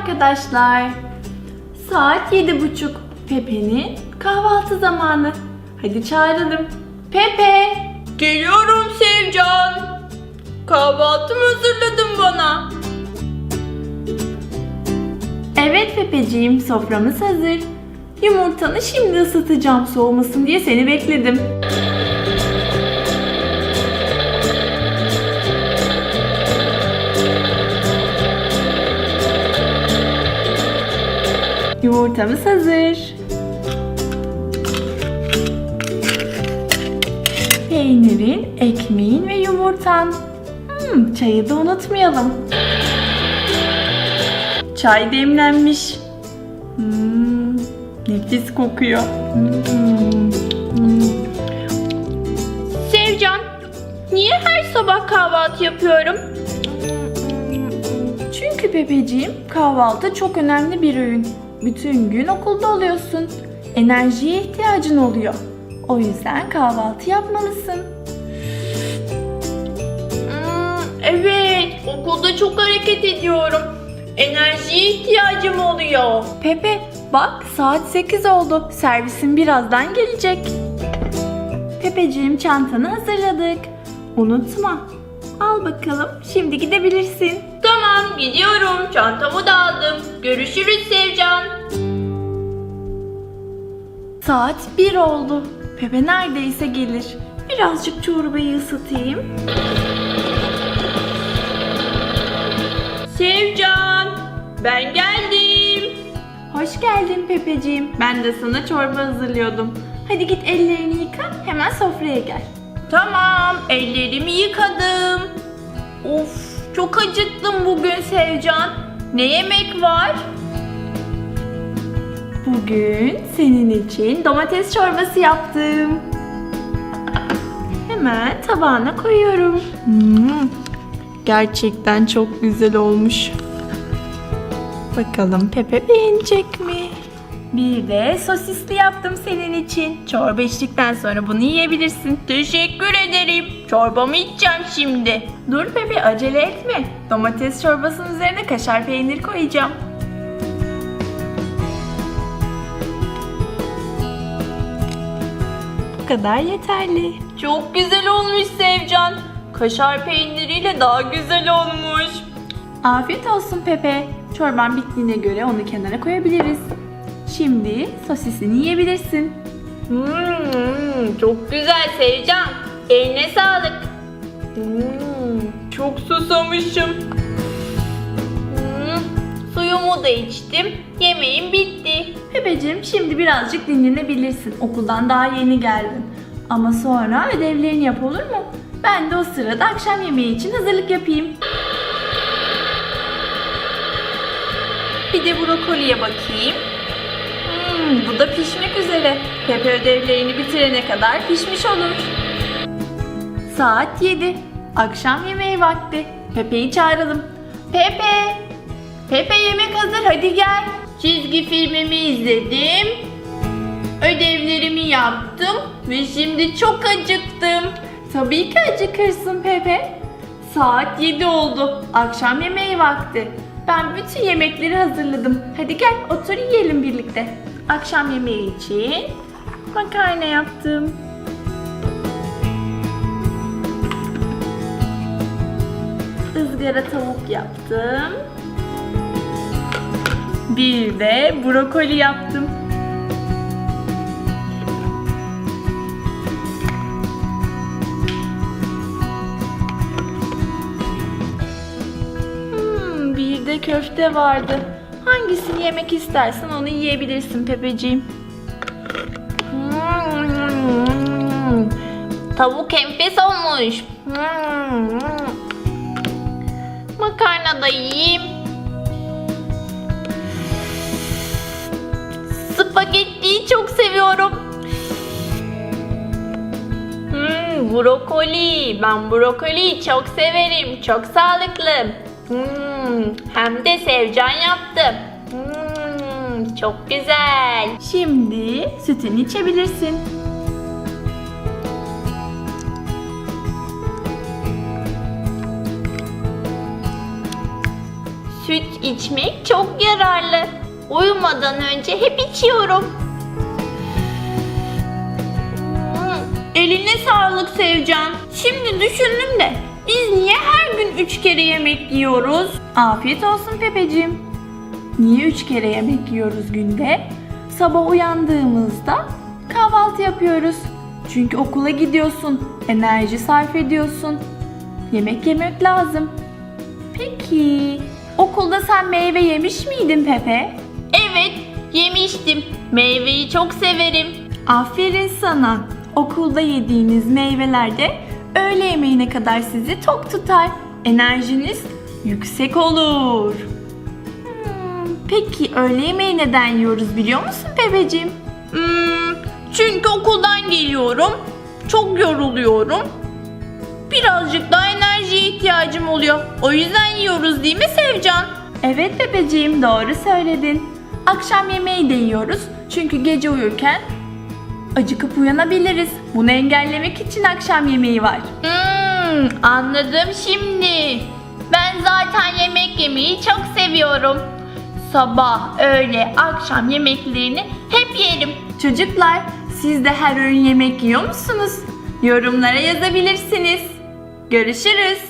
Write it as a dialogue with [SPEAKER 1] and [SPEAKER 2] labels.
[SPEAKER 1] arkadaşlar. Saat yedi buçuk. Pepe'nin kahvaltı zamanı. Hadi çağıralım. Pepe.
[SPEAKER 2] Geliyorum Sevcan. Kahvaltımı hazırladın bana.
[SPEAKER 1] Evet Pepeciğim soframız hazır. Yumurtanı şimdi ısıtacağım soğumasın diye seni bekledim. Yumurtamız hazır. Peynirin, ekmeğin ve yumurtan. Hmm, çayı da unutmayalım. Çay demlenmiş. Hmm, nefis kokuyor. Hmm, hmm.
[SPEAKER 2] Sevcan, niye her sabah kahvaltı yapıyorum?
[SPEAKER 1] Çünkü Pepeciğim kahvaltı çok önemli bir öğün. Bütün gün okulda oluyorsun. Enerjiye ihtiyacın oluyor. O yüzden kahvaltı yapmalısın.
[SPEAKER 2] Hmm, evet, okulda çok hareket ediyorum. Enerjiye ihtiyacım oluyor.
[SPEAKER 1] Pepe bak saat 8 oldu. Servisin birazdan gelecek. Pepeciğim çantanı hazırladık. Unutma. Al bakalım. Şimdi gidebilirsin.
[SPEAKER 2] Tamam, gidiyorum. Çantamı da aldım. Görüşürüz Sevcan.
[SPEAKER 1] Saat 1 oldu. Pepe neredeyse gelir. Birazcık çorbayı ısıtayım.
[SPEAKER 2] Sevcan, ben geldim.
[SPEAKER 1] Hoş geldin Pepeciğim. Ben de sana çorba hazırlıyordum. Hadi git ellerini yıka, hemen sofraya gel.
[SPEAKER 2] Tamam, ellerimi yıkadım. Of, çok acıktım bugün Sevcan. Ne yemek var?
[SPEAKER 1] Bugün senin için domates çorbası yaptım. Hemen tabağına koyuyorum. Hmm, gerçekten çok güzel olmuş. Bakalım Pepe beğenecek mi? Bir de sosisli yaptım senin için. Çorba içtikten sonra bunu yiyebilirsin.
[SPEAKER 2] Teşekkür ederim. Çorbamı içeceğim şimdi.
[SPEAKER 1] Dur Pepe acele etme. Domates çorbasının üzerine kaşar peynir koyacağım. Kadar yeterli.
[SPEAKER 2] Çok güzel olmuş Sevcan. Kaşar peyniriyle daha güzel olmuş.
[SPEAKER 1] Afiyet olsun Pepe. Çorban bittiğine göre onu kenara koyabiliriz. Şimdi sosisini yiyebilirsin.
[SPEAKER 2] Hmm, çok güzel Sevcan. Eline sağlık. Hmm, çok susamışım. Suyumu da içtim. Yemeğim bitti.
[SPEAKER 1] Pepeciğim şimdi birazcık dinlenebilirsin. Okuldan daha yeni geldin. Ama sonra ödevlerini yap olur mu? Ben de o sırada akşam yemeği için hazırlık yapayım. Bir de brokoliye bakayım. Hmm, bu da pişmek üzere. Pepe ödevlerini bitirene kadar pişmiş olur. Saat 7. Akşam yemeği vakti. Pepe'yi çağıralım. Pepe! Pepe yemek hazır hadi gel.
[SPEAKER 2] Çizgi filmimi izledim. Ödevlerimi yaptım ve şimdi çok acıktım.
[SPEAKER 1] Tabii ki acıkırsın Pepe. Saat 7 oldu. Akşam yemeği vakti. Ben bütün yemekleri hazırladım. Hadi gel otur yiyelim birlikte. Akşam yemeği için makarna yaptım. ızgara tavuk yaptım. Bir de brokoli yaptım. Hmm, bir de köfte vardı. Hangisini yemek istersen onu yiyebilirsin Pepeciğim.
[SPEAKER 2] Hmm, tavuk enfes olmuş. Hmm, makarna da yiyeyim. Çok seviyorum. Hmm, brokoli. Ben brokoliyi çok severim. Çok sağlıklı. Hmm, hem de Sevcan yaptı. Hmm, çok güzel.
[SPEAKER 1] Şimdi sütünü içebilirsin.
[SPEAKER 2] Süt içmek çok yararlı. Uyumadan önce hep içiyorum.
[SPEAKER 1] Eline sağlık Sevcan. Şimdi düşündüm de biz niye her gün üç kere yemek yiyoruz? Afiyet olsun Pepeciğim. Niye üç kere yemek yiyoruz günde? Sabah uyandığımızda kahvaltı yapıyoruz. Çünkü okula gidiyorsun, enerji sarf ediyorsun. Yemek yemek lazım. Peki, okulda sen meyve yemiş miydin Pepe?
[SPEAKER 2] Evet, yemiştim. Meyveyi çok severim.
[SPEAKER 1] Aferin sana. Okulda yediğiniz meyveler de öğle yemeğine kadar sizi tok tutar. Enerjiniz yüksek olur. Hmm, peki öğle yemeği neden yiyoruz biliyor musun bebeciğim?
[SPEAKER 2] Hmm, çünkü okuldan geliyorum. Çok yoruluyorum. Birazcık daha enerjiye ihtiyacım oluyor. O yüzden yiyoruz değil mi Sevcan?
[SPEAKER 1] Evet bebeciğim doğru söyledin. Akşam yemeği de yiyoruz. Çünkü gece uyurken acıkıp uyanabiliriz. Bunu engellemek için akşam yemeği var.
[SPEAKER 2] Hmm, anladım şimdi. Ben zaten yemek yemeyi çok seviyorum. Sabah, öğle, akşam yemeklerini hep yerim.
[SPEAKER 1] Çocuklar, siz de her öğün yemek yiyor musunuz? Yorumlara yazabilirsiniz. Görüşürüz.